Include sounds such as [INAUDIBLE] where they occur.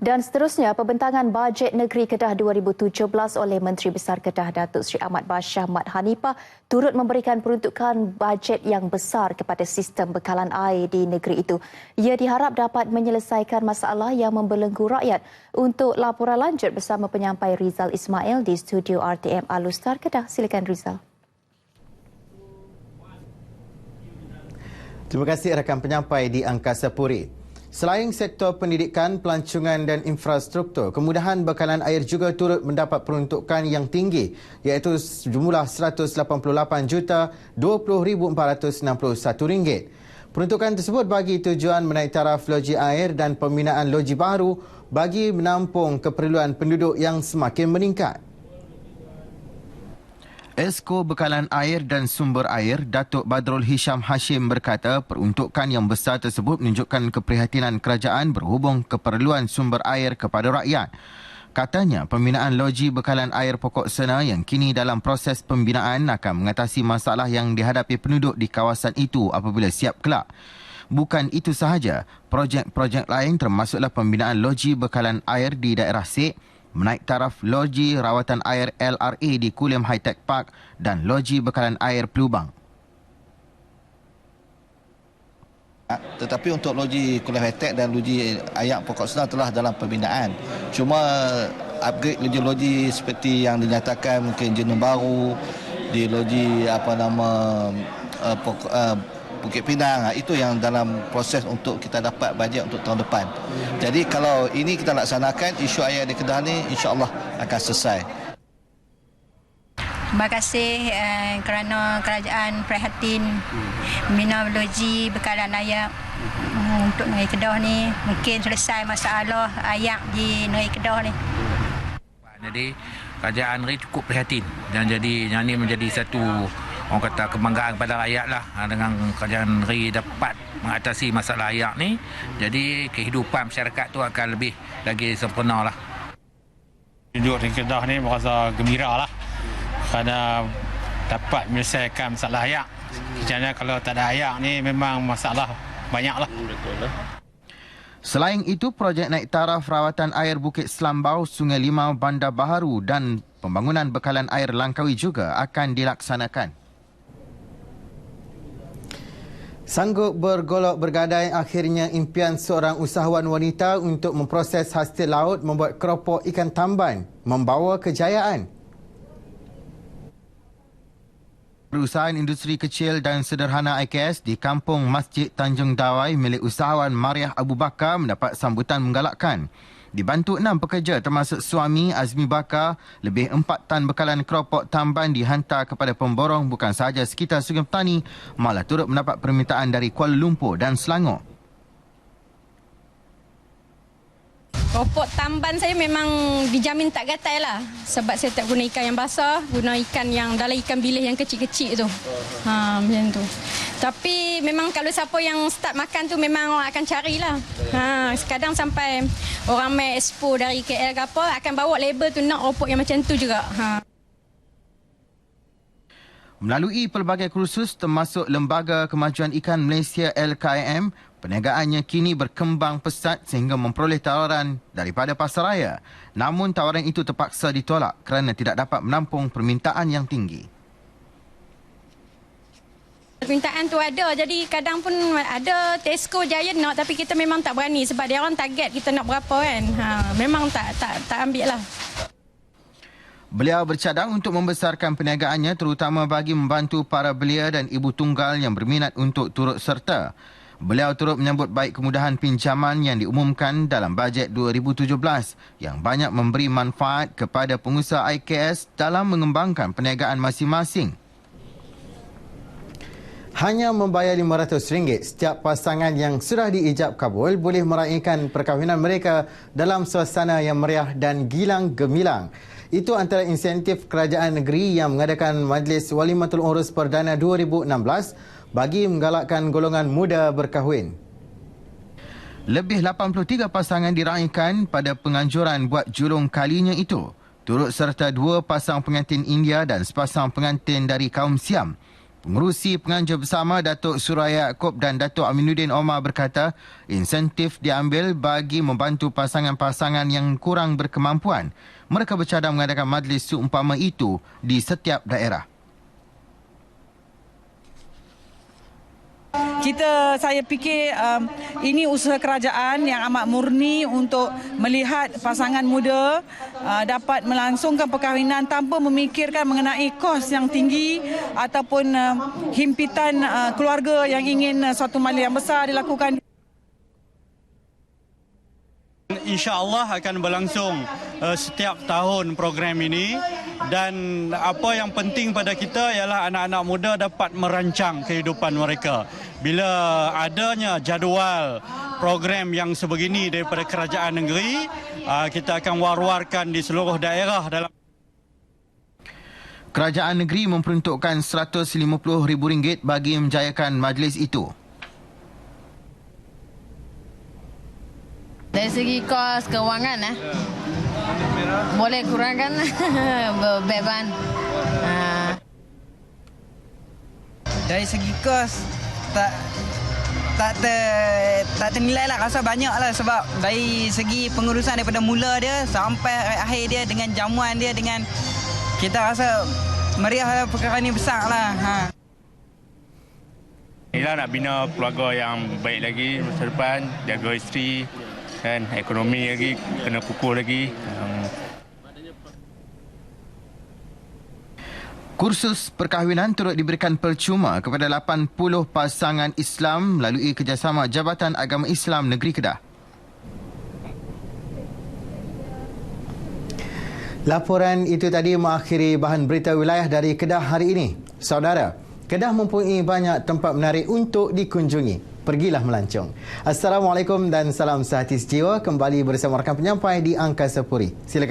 Dan seterusnya, pembentangan bajet negeri Kedah 2017 oleh Menteri Besar Kedah Datuk Seri Ahmad Bashar Mat Hanifah turut memberikan peruntukan bajet yang besar kepada sistem bekalan air di negeri itu. Ia diharap dapat menyelesaikan masalah yang membelenggu rakyat. Untuk laporan lanjut bersama penyampai Rizal Ismail di studio RTM Alustar Kedah. Silakan Rizal. Terima kasih rakan penyampai di Angkasa Puri. Selain sektor pendidikan, pelancongan dan infrastruktur, kemudahan bekalan air juga turut mendapat peruntukan yang tinggi iaitu jumlah 188 juta 20,461 ringgit. Peruntukan tersebut bagi tujuan menaik taraf loji air dan pembinaan loji baru bagi menampung keperluan penduduk yang semakin meningkat. Esko Bekalan Air dan Sumber Air, Datuk Badrul Hisham Hashim berkata peruntukan yang besar tersebut menunjukkan keprihatinan kerajaan berhubung keperluan sumber air kepada rakyat. Katanya, pembinaan loji bekalan air pokok sena yang kini dalam proses pembinaan akan mengatasi masalah yang dihadapi penduduk di kawasan itu apabila siap kelak. Bukan itu sahaja, projek-projek lain termasuklah pembinaan loji bekalan air di daerah Sek, menaik taraf loji rawatan air LRA di Kulim High Tech Park dan loji bekalan air Pelubang. Tetapi untuk loji Kulim High Tech dan loji ayak pokok senang telah dalam pembinaan. Cuma upgrade loji-loji seperti yang dinyatakan mungkin jenis baru di loji apa nama uh, pokok, uh, Bukit Pinang ha, itu yang dalam proses untuk kita dapat bajet untuk tahun depan. Jadi kalau ini kita laksanakan isu air di Kedah ni insya-Allah akan selesai. Terima kasih eh, kerana kerajaan prihatin membina loji bekalan air eh, untuk negeri Kedah ni mungkin selesai masalah air di negeri Kedah ni. Jadi kerajaan ni cukup prihatin dan jadi yang ini menjadi satu orang kata kebanggaan kepada rakyat lah. Ha, dengan kerajaan negeri dapat mengatasi masalah air ni jadi kehidupan masyarakat tu akan lebih lagi sempurna lah. Duduk di Kedah ni merasa gembira lah. Kerana dapat menyelesaikan masalah air kerana kalau tak ada air ni memang masalah banyak lah lah. Selain itu, projek naik taraf rawatan air Bukit Selambau, Sungai Limau, Bandar Baharu dan pembangunan bekalan air Langkawi juga akan dilaksanakan. Sanggup bergolok bergadai akhirnya impian seorang usahawan wanita untuk memproses hasil laut membuat keropok ikan tamban membawa kejayaan. Perusahaan industri kecil dan sederhana IKS di kampung Masjid Tanjung Dawai milik usahawan Mariah Abu Bakar mendapat sambutan menggalakkan. Dibantu enam pekerja termasuk suami Azmi Bakar, lebih empat tan bekalan keropok tamban dihantar kepada pemborong bukan sahaja sekitar Sungai Petani, malah turut mendapat permintaan dari Kuala Lumpur dan Selangor. Keropok tamban saya memang dijamin tak gatal lah. Sebab saya tak guna ikan yang basah, guna ikan yang dalam ikan bilis yang kecil-kecil tu. Ha, macam tu. Tapi memang kalau siapa yang start makan tu memang orang akan carilah. Ha, kadang sampai orang main expo dari KL ke apa akan bawa label tu nak keropok yang macam tu juga. Ha. Melalui pelbagai kursus termasuk Lembaga Kemajuan Ikan Malaysia LKIM, perniagaannya kini berkembang pesat sehingga memperoleh tawaran daripada pasaraya. Namun tawaran itu terpaksa ditolak kerana tidak dapat menampung permintaan yang tinggi. Permintaan tu ada, jadi kadang pun ada Tesco Giant nak tapi kita memang tak berani sebab dia orang target kita nak berapa kan. Ha, memang tak tak tak ambil lah. Beliau bercadang untuk membesarkan perniagaannya terutama bagi membantu para belia dan ibu tunggal yang berminat untuk turut serta. Beliau turut menyambut baik kemudahan pinjaman yang diumumkan dalam bajet 2017 yang banyak memberi manfaat kepada pengusaha IKS dalam mengembangkan perniagaan masing-masing. Hanya membayar RM500 setiap pasangan yang sudah diijab kabul boleh meraihkan perkahwinan mereka dalam suasana yang meriah dan gilang gemilang. Itu antara insentif kerajaan negeri yang mengadakan Majlis Walimatul Urus Perdana 2016 bagi menggalakkan golongan muda berkahwin. Lebih 83 pasangan diraihkan pada penganjuran buat julung kalinya itu. Turut serta dua pasang pengantin India dan sepasang pengantin dari kaum Siam. Pengurusi penganjur bersama Datuk Suraya Yaakob dan Datuk Aminuddin Omar berkata insentif diambil bagi membantu pasangan-pasangan yang kurang berkemampuan. Mereka bercadang mengadakan majlis seumpama itu di setiap daerah. Kita saya fikir um, ini usaha kerajaan yang amat murni untuk melihat pasangan muda uh, dapat melangsungkan perkahwinan tanpa memikirkan mengenai kos yang tinggi ataupun uh, himpitan uh, keluarga yang ingin uh, suatu majlis yang besar dilakukan InsyaAllah akan berlangsung uh, setiap tahun program ini dan apa yang penting pada kita ialah anak-anak muda dapat merancang kehidupan mereka. Bila adanya jadual program yang sebegini daripada kerajaan negeri, uh, kita akan war-warkan di seluruh daerah dalam Kerajaan negeri memperuntukkan RM150,000 bagi menjayakan majlis itu. Dari segi kos kewangan eh. Boleh kurangkan [LAUGHS] beban. Ha. Dari segi kos tak tak ter, tak ternilai lah rasa banyak lah sebab dari segi pengurusan daripada mula dia sampai akhir dia dengan jamuan dia dengan kita rasa meriah lah perkara ni besar lah. Ha. Inilah nak bina keluarga yang baik lagi masa depan, jaga isteri dan ekonomi lagi kena kukuh lagi. Kursus perkahwinan turut diberikan percuma kepada 80 pasangan Islam melalui kerjasama Jabatan Agama Islam Negeri Kedah. Laporan itu tadi mengakhiri bahan berita wilayah dari Kedah hari ini. Saudara, Kedah mempunyai banyak tempat menarik untuk dikunjungi. Pergilah melancong. Assalamualaikum dan salam sehati sejiwa. Kembali bersama rakan penyampai di Angkasa Puri. Silakan.